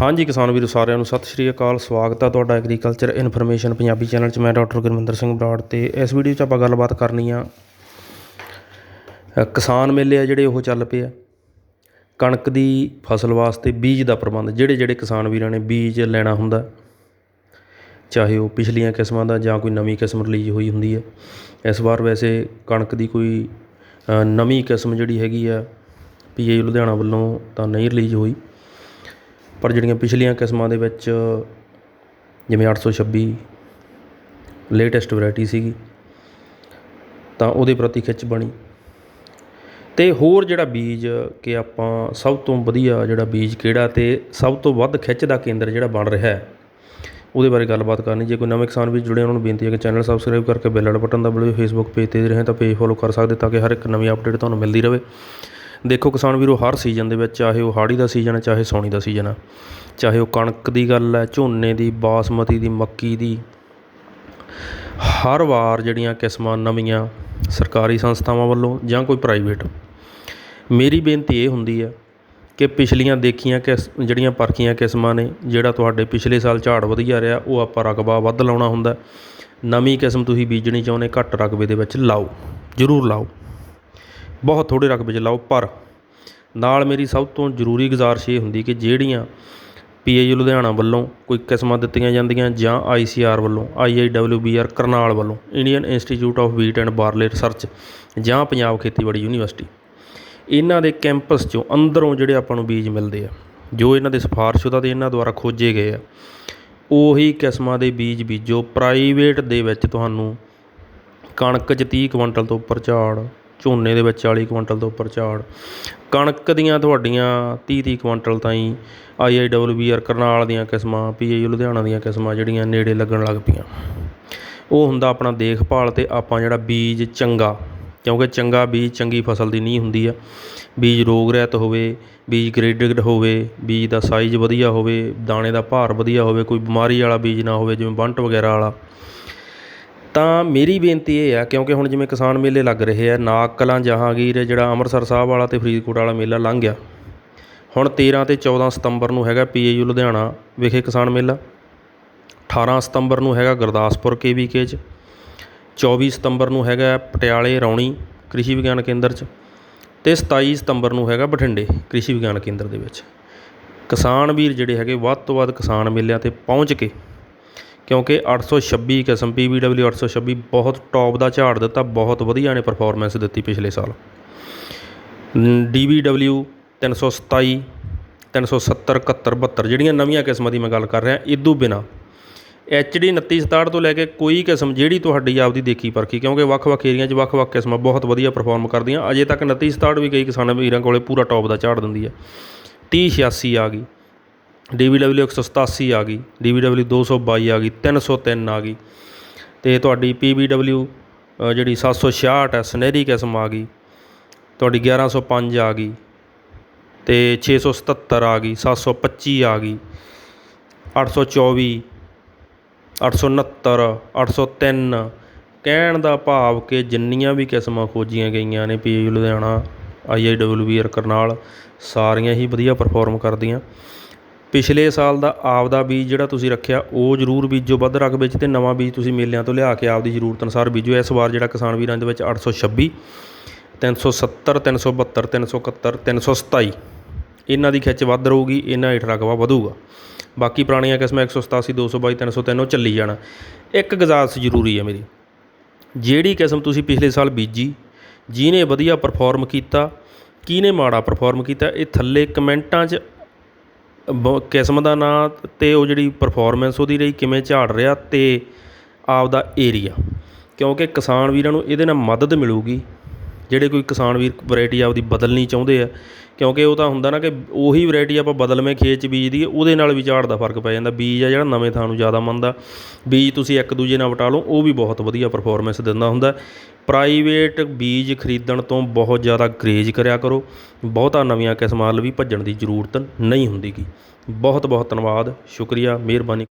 ਹਾਂਜੀ ਕਿਸਾਨ ਵੀਰੋ, ਸਾਰਿਆਂ ਨੂੰ ਸਤਿ ਸ਼੍ਰੀ ਅਕਾਲ। ਸਵਾਗਤ ਹੈ ਤੁਹਾਡਾ ਐਗਰੀਕਲਚਰ ਇਨਫੋਰਮੇਸ਼ਨ ਪੰਜਾਬੀ ਚੈਨਲ 'ਚ। ਮੈਂ ਡਾਕਟਰ ਗੁਰਮਿੰਦਰ ਸਿੰਘ ਬਰਾੜ ਤੇ ਇਸ ਵੀਡੀਓ 'ਚ ਆਪਾਂ ਗੱਲਬਾਤ ਕਰਨੀ ਆ। ਕਿਸਾਨ ਮੇਲੇ ਆ ਜਿਹੜੇ ਉਹ ਚੱਲ ਪਏ ਆ। ਕਣਕ ਦੀ ਫਸਲ ਵਾਸਤੇ ਬੀਜ ਦਾ ਪ੍ਰਬੰਧ, ਜਿਹੜੇ ਜਿਹੜੇ ਕਿਸਾਨ ਵੀਰਾਂ ਨੇ ਬੀਜ ਲੈਣਾ ਹੁੰਦਾ, ਚਾਹੇ ਉਹ ਪਿਛਲੀਆਂ ਕਿਸਮਾਂ ਦਾ ਜਾਂ ਕੋਈ ਨਵੀਂ ਕਿਸਮ ਰਿਲੀਜ਼ ਹੋਈ ਹੁੰਦੀ ਹੈ ਇਸ ਵਾਰ ਵੈਸੇ ਕਣਕ ਦੀ ਕੋਈ ਨਵੀਂ ਕਿਸਮ ਜਿਹੜੀ ਹੈਗੀ ਆ ਪੀਏ ਲੁਧਿਆਣਾ ਵੱਲੋਂ ਤਾਂ ਨਹੀਂ ਰਿਲੀਜ਼ ਹੋਈ। ਪਰ ਜਿਹੜੀਆਂ ਪਿਛਲੀਆਂ ਕਿਸਮਾਂ ਦੇ ਵਿੱਚ, ਜਿਵੇਂ 826 ਲੇਟੈਸਟ ਵੈਰਾਈਟੀ ਸੀਗੀ, ਤਾਂ ਉਹਦੇ ਪ੍ਰਤੀ ਖਿੱਚ ਬਣੀ। ਅਤੇ ਹੋਰ ਜਿਹੜਾ ਬੀਜ ਕਿ ਆਪਾਂ ਸਭ ਤੋਂ ਵਧੀਆ ਜਿਹੜਾ ਬੀਜ ਕਿਹੜਾ ਅਤੇ ਸਭ ਤੋਂ ਵੱਧ ਖਿੱਚ ਦਾ ਕੇਂਦਰ ਜਿਹੜਾ ਬਣ ਰਿਹਾ ਹੈ, ਉਹਦੇ ਬਾਰੇ ਗੱਲਬਾਤ ਕਰਨੀ। ਜੇ ਕੋਈ ਨਵੇਂ ਕਿਸਾਨ ਵੀ ਜੁੜੇ ਉਹਨਾਂ ਨੂੰ ਬੇਨਤੀ ਹੈ ਕਿ ਚੈਨਲ ਸਬਸਕ੍ਰਾਈਬ ਕਰਕੇ ਬੈਲ ਵਾਲਾ ਬਟਨ ਦਬਾਓ ਫੇਸਬੁੱਕ ਪੇਜ ਤੇ ਰਹੇ ਤਾਂ ਪੇਜ ਫੋਲੋ ਕਰ ਸਕਦੇ, ਤਾਂ ਕਿ ਹਰ ਇੱਕ ਨਵੀਂ ਅਪਡੇਟ ਤੁਹਾਨੂੰ ਮਿਲਦੀ ਰਹੇ। ਦੇਖੋ ਕਿਸਾਨ ਵੀਰੋ, ਹਰ ਸੀਜ਼ਨ ਦੇ ਵਿੱਚ ਚਾਹੇ ਉਹ ਹਾੜੀ ਦਾ ਸੀਜ਼ਨ ਹੈ, ਚਾਹੇ ਸੌਣੀ ਦਾ ਸੀਜ਼ਨ ਹੈ, ਚਾਹੇ ਉਹ ਕਣਕ ਦੀ ਗੱਲ ਹੈ, ਝੋਨੇ ਦੀ, ਬਾਸਮਤੀ ਦੀ, ਮੱਕੀ ਦੀ, ਹਰ ਵਾਰ ਜਿਹੜੀਆਂ ਕਿਸਮਾਂ ਨਵੀਆਂ ਸਰਕਾਰੀ ਸੰਸਥਾਵਾਂ ਵੱਲੋਂ ਜਾਂ ਕੋਈ ਪ੍ਰਾਈਵੇਟ ਮੇਰੀ ਬੇਨਤੀ ਇਹ ਹੁੰਦੀ ਹੈ ਕਿ ਪਿਛਲੀਆਂ ਦੇਖੀਆਂ ਕਿਸ, ਜਿਹੜੀਆਂ ਪਰਖੀਆਂ ਕਿਸਮਾਂ ਨੇ, ਜਿਹੜਾ ਤੁਹਾਡੇ ਪਿਛਲੇ ਸਾਲ ਝਾੜ ਵਧੀਆ ਰਿਹਾ, ਉਹ ਆਪਾਂ ਰਕਬਾ ਵੱਧ ਲਾਉਣਾ ਹੁੰਦਾ, ਨਵੀਂ ਕਿਸਮ ਤੁਸੀਂ ਬੀਜਣੀ ਚਾਹੁੰਦੇ, ਘੱਟ ਰਕਬੇ ਦੇ ਵਿੱਚ ਲਾਓ, ਜ਼ਰੂਰ ਲਾਓ। ਬਹੁਤ ਥੋੜ੍ਹੇ ਰਕਬੇ 'ਚ ਲਾਓ, ਪਰ ਨਾਲ ਮੇਰੀ ਸਭ ਤੋਂ ਜ਼ਰੂਰੀ ਗੁਜ਼ਾਰਿਸ਼ ਇਹ ਹੁੰਦੀ ਕਿ ਜਿਹੜੀਆਂ ਪੀ ਪੀਏਯੂ ਲੁਧਿਆਣਾ ਵੱਲੋਂ ਕੋਈ ਕਿਸਮਾਂ ਦਿੱਤੀਆਂ ਜਾਂਦੀਆਂ ਜਾਂ ਆਈ ਸੀ ਆਰ ਵੱਲੋਂ, I I W B R Karnal ਵੱਲੋਂ, Indian Institute of Wheat and Barley Research ਜਾਂ ਪੰਜਾਬ ਖੇਤੀਬਾੜੀ ਯੂਨੀਵਰਸਿਟੀ, ਇਹਨਾਂ ਦੇ ਕੈਂਪਸ 'ਚੋਂ ਅੰਦਰੋਂ ਜਿਹੜੇ ਆਪਾਂ ਨੂੰ ਬੀਜ ਮਿਲਦੇ ਆ, ਜੋ ਇਹਨਾਂ ਦੇ ਸਿਫਾਰਸ਼ੁਦਾ ਤੇ ਇਹਨਾਂ ਦੁਆਰਾ ਖੋਜੇ ਗਏ ਆ, ਉਹੀ ਕਿਸਮਾਂ ਦੇ ਬੀਜ ਬੀਜੋ, ਪ੍ਰਾਈਵੇਟ ਦੇ ਵਿੱਚ ਤੁਹਾਨੂੰ ਕਣਕ 'ਚ 30 ਕੁਇੰਟਲ ਤੋਂ ਉੱਪਰ ਝਾੜ ਝੋਨੇ ਦੇ ਵਿੱਚ 40 ਕੁਇੰਟਲ ਤੋਂ ਉੱਪਰ ਝਾੜ। ਕਣਕ ਦੀਆਂ ਤੁਹਾਡੀਆਂ 30 30 ਕੁਇੰਟਲ ਤਾਈਂ ਆਰ ਕਰਨਾਲ ਦੀਆਂ ਕਿਸਮਾਂ, ਪੀ ਪੀਏਯੂ ਲੁਧਿਆਣਾ ਦੀਆਂ ਕਿਸਮਾਂ ਜਿਹੜੀਆਂ ਨੇੜੇ ਲੱਗਣ ਲੱਗ ਪਈਆਂ। ਉਹ ਹੁੰਦਾ ਆਪਣਾ ਦੇਖਭਾਲ ਅਤੇ ਆਪਾਂ ਜਿਹੜਾ ਬੀਜ ਚੰਗਾ, ਕਿਉਂਕਿ ਚੰਗਾ ਬੀਜ ਚੰਗੀ ਫਸਲ ਦੀ ਨੀਂਹ ਹੁੰਦੀ ਆ। ਬੀਜ ਰੋਗ ਰਹਿਤ ਹੋਵੇ, ਬੀਜ ਗ੍ਰੇਡਡ ਹੋਵੇ, ਬੀਜ ਦਾ ਸਾਈਜ਼ ਵਧੀਆ ਹੋਵੇ, ਦਾਣੇ ਦਾ ਭਾਰ ਵਧੀਆ ਹੋਵੇ, ਕੋਈ ਬਿਮਾਰੀ ਵਾਲਾ ਬੀਜ ਨਾ ਹੋਵੇ, ਜਿਵੇਂ ਬੰਟ ਵਗੈਰਾ ਵਾਲਾ। ਤਾਂ ਮੇਰੀ ਬੇਨਤੀ ਇਹ ਆ, ਕਿਉਂਕਿ ਹੁਣ ਜਿਵੇਂ ਕਿਸਾਨ ਮੇਲੇ ਲੱਗ ਰਹੇ ਆ, ਨਾਗ ਕਲਾਂ ਜਹਾਂਗੀਰ, ਜਿਹੜਾ ਅੰਮ੍ਰਿਤਸਰ ਸਾਹਿਬ ਵਾਲਾ ਅਤੇ ਫਰੀਦਕੋਟ ਵਾਲਾ ਮੇਲਾ ਲੰਘ ਗਿਆ। ਹੁਣ ਤੇਰ੍ਹਾਂ ਅਤੇ ਚੌਦ੍ਹਾਂ ਸਤੰਬਰ ਨੂੰ ਹੈਗਾ ਪੀਏਯੂ ਲੁਧਿਆਣਾ ਵਿਖੇ ਕਿਸਾਨ ਮੇਲਾ। 18 ਸਤੰਬਰ ਨੂੰ ਹੈਗਾ ਗੁਰਦਾਸਪੁਰ ਕੇਵੀਕੇ 'ਚ। 24 ਸਤੰਬਰ ਨੂੰ ਹੈਗਾ ਪਟਿਆਲੇ ਰੌਣੀ ਕ੍ਰਿਸ਼ੀ ਵਿਗਿਆਨ ਕੇਂਦਰ 'ਚ। ਅਤੇ ਸਤਾਈ ਸਤੰਬਰ ਨੂੰ ਹੈਗਾ ਬਠਿੰਡੇ ਕ੍ਰਿਸ਼ੀ ਵਿਗਿਆਨ ਕੇਂਦਰ ਦੇ ਵਿੱਚ। ਕਿਸਾਨ ਵੀਰ ਜਿਹੜੇ ਹੈਗੇ, ਵੱਧ ਤੋਂ ਵੱਧ ਕਿਸਾਨ ਮੇਲਿਆਂ ਤੇ ਪਹੁੰਚ ਕੇ ਕਿਉਂਕਿ 826 ਕਿਸਮ PBW 826 ਬਹੁਤ ਟੌਪ ਦਾ ਝਾੜ ਦਿੱਤਾ, ਬਹੁਤ ਵਧੀਆ ਨੇ ਪਰਫਾਰਮੈਂਸ ਦਿੱਤੀ ਪਿਛਲੇ ਸਾਲ। DBW 327 370 71 72 ਜਿਹੜੀਆਂ ਨਵੀਆਂ ਕਿਸਮਾਂ ਦੀ ਮੈਂ ਗੱਲ ਕਰ ਰਿਹਾ ਇਦੋਂ ਬਿਨਾ HD 2967 ਤੋਂ ਲੈ ਕੇ ਕੋਈ ਕਿਸਮ ਜਿਹੜੀ ਤੁਹਾਡੀ ਆਪਦੀ ਦੇਖੀ ਪਰਖੀ, ਕਿਉਂਕਿ ਵੱਖ-ਵੱਖ ਏਰੀਆ 'ਚ ਵੱਖ-ਵੱਖ ਕਿਸਮਾਂ ਬਹੁਤ ਵਧੀਆ ਪਰਫਾਰਮ ਕਰਦੀਆਂ, ਅਜੇ ਤੱਕ 2967 ਵੀ ਕਈ ਕਿਸਾਨਾਂ ਵੀਰਾਂ ਕੋਲੇ ਪੂਰਾ ਟੌਪ ਦਾ ਝਾੜ ਦਿੰਦੀ ਹੈ। 3086 ਆ ਗਈ। ਡੀ ਬੀ ਡਬਲਿਊ ਇੱਕ ਸੌ ਸਤਾਸੀ ਆ ਗਈ ਡੀ ਬੀ ਡਬਲਿਊ ਦੋ ਸੌ ਬਾਈ ਆ ਗਈ 303 ਆ ਗਈ। ਅਤੇ ਤੁਹਾਡੀ ਪੀ ਬੀ ਅ, ਜਿਹੜੀ 766 ਹੈ ਸੁਨਹਿਰੀ ਕਿਸਮ ਆ ਗਈ। ਤੁਹਾਡੀ 1105 ਆ ਗਈ ਅਤੇ ਛੇ ਸੌ ਸਤੱਤਰ ਆ ਗਈ 725 ਆ ਗਈ 824 869 803 ਕਹਿਣ ਦਾ ਭਾਵ ਕਿ ਜਿੰਨੀਆਂ ਵੀ ਕਿਸਮਾਂ ਖੋਜੀਆਂ ਗਈਆਂ ਨੇ P Ludhiana I I W IIWBR Karnal ਸਾਰੀਆਂ ਹੀ ਵਧੀਆ ਪਰਫਾਰਮ ਕਰਦੀਆਂ। ਪਿਛਲੇ ਸਾਲ ਦਾ ਆਪਦਾ ਬੀਜ ਜਿਹੜਾ ਤੁਸੀਂ ਰੱਖਿਆ, ਉਹ ਜ਼ਰੂਰ ਬੀਜੋ, ਵੱਧ ਰਕਬੇ 'ਚ ਅਤੇ ਨਵਾਂ ਬੀਜ ਤੁਸੀਂ ਮੇਲਿਆਂ ਤੋਂ ਲਿਆ ਕੇ ਆਪਦੀ ਜ਼ਰੂਰਤ ਅਨੁਸਾਰ ਬੀਜੋ। ਇਸ ਵਾਰ ਜਿਹੜਾ ਕਿਸਾਨ ਵੀਰਾਂ ਦੇ ਵਿੱਚ 826 370 372 371 327 ਇਹਨਾਂ ਦੀ ਖਿੱਚ ਵੱਧ ਰਹੂਗੀ, ਇਹਨਾਂ ਹੇਠ ਰਕਬਾ ਵਧੂਗਾ। ਬਾਕੀ ਪੁਰਾਣੀਆਂ ਕਿਸਮਾਂ 187 222 303 ਉਹ ਚੱਲੀ ਜਾਣਾ। ਇੱਕ ਗੁਜ਼ਾਰਿਸ਼ ਜ਼ਰੂਰੀ ਹੈ ਮੇਰੀ, ਜਿਹੜੀ ਕਿਸਮ ਤੁਸੀਂ ਪਿਛਲੇ ਸਾਲ ਬੀਜੀ, ਜਿਹਨੇ ਵਧੀਆ ਪਰਫਾਰਮ ਕੀਤਾ, ਕਿਹਨੇ ਮਾੜਾ ਪਰਫਾਰਮ ਕੀਤਾ, ਇਹ ਥੱਲੇ ਕਮੈਂਟਾਂ 'ਚ ਬ- ਕਿਸਮ ਦਾ ਨਾਂ ਅਤੇ ਉਹ ਜਿਹੜੀ ਪਰਫੋਰਮੈਂਸ ਉਹਦੀ ਰਹੀ, ਕਿਵੇਂ ਝਾੜ ਰਿਹਾ ਅਤੇ ਆਪਦਾ ਏਰੀਆ ਕਿਉਂਕਿ ਕਿਸਾਨ ਵੀਰਾਂ ਨੂੰ ਇਹਦੇ ਨਾਲ ਮਦਦ ਮਿਲੇਗੀ। ਜਿਹੜੇ ਕੋਈ ਕਿਸਾਨ ਵੀਰ ਵਰਾਇਟੀ ਆਪਦੀ ਬਦਲਣੀ ਚਾਹੁੰਦੇ ਆ, ਕਿਉਂਕਿ ਉਹ ਤਾਂ ਹੁੰਦਾ ਨਾ ਕਿ ਉਹੀ ਵਰਾਇਟੀ ਆਪਾਂ ਬਦਲਵੇਂ ਖੇਤ 'ਚ ਬੀਜ ਦਈਏ ਉਹਦੇ ਨਾਲ ਵੀ ਝਾੜ ਦਾ ਫ਼ਰਕ ਪੈ ਜਾਂਦਾ, ਬੀਜ ਆ ਜਿਹੜਾ ਨਵੇਂ ਥਾਂ ਨੂੰ ਜ਼ਿਆਦਾ ਮੰਨਦਾ। ਬੀਜ ਤੁਸੀਂ ਇੱਕ ਦੂਜੇ ਨਾਲ ਵਟਾ ਲਓ, ਉਹ ਵੀ ਬਹੁਤ ਵਧੀਆ ਪਰਫੋਰਮੈਂਸ ਦਿੰਦਾ ਹੁੰਦਾ। ਪ੍ਰਾਈਵੇਟ ਬੀਜ ਖਰੀਦਣ ਤੋਂ ਬਹੁਤ ਜ਼ਿਆਦਾ ਗਰੇਜ ਕਰਿਆ ਕਰੋ, ਬਹੁਤਾ ਨਵੀਆਂ ਕਿਸਮਾਂ ਵੱਲ ਵੀ ਭੱਜਣ ਦੀ ਜ਼ਰੂਰਤ ਨਹੀਂ ਹੁੰਦੀ ਗੀ। ਬਹੁਤ ਬਹੁਤ ਧੰਨਵਾਦ, ਸ਼ੁਕਰੀਆ, ਮਿਹਰਬਾਨੀ।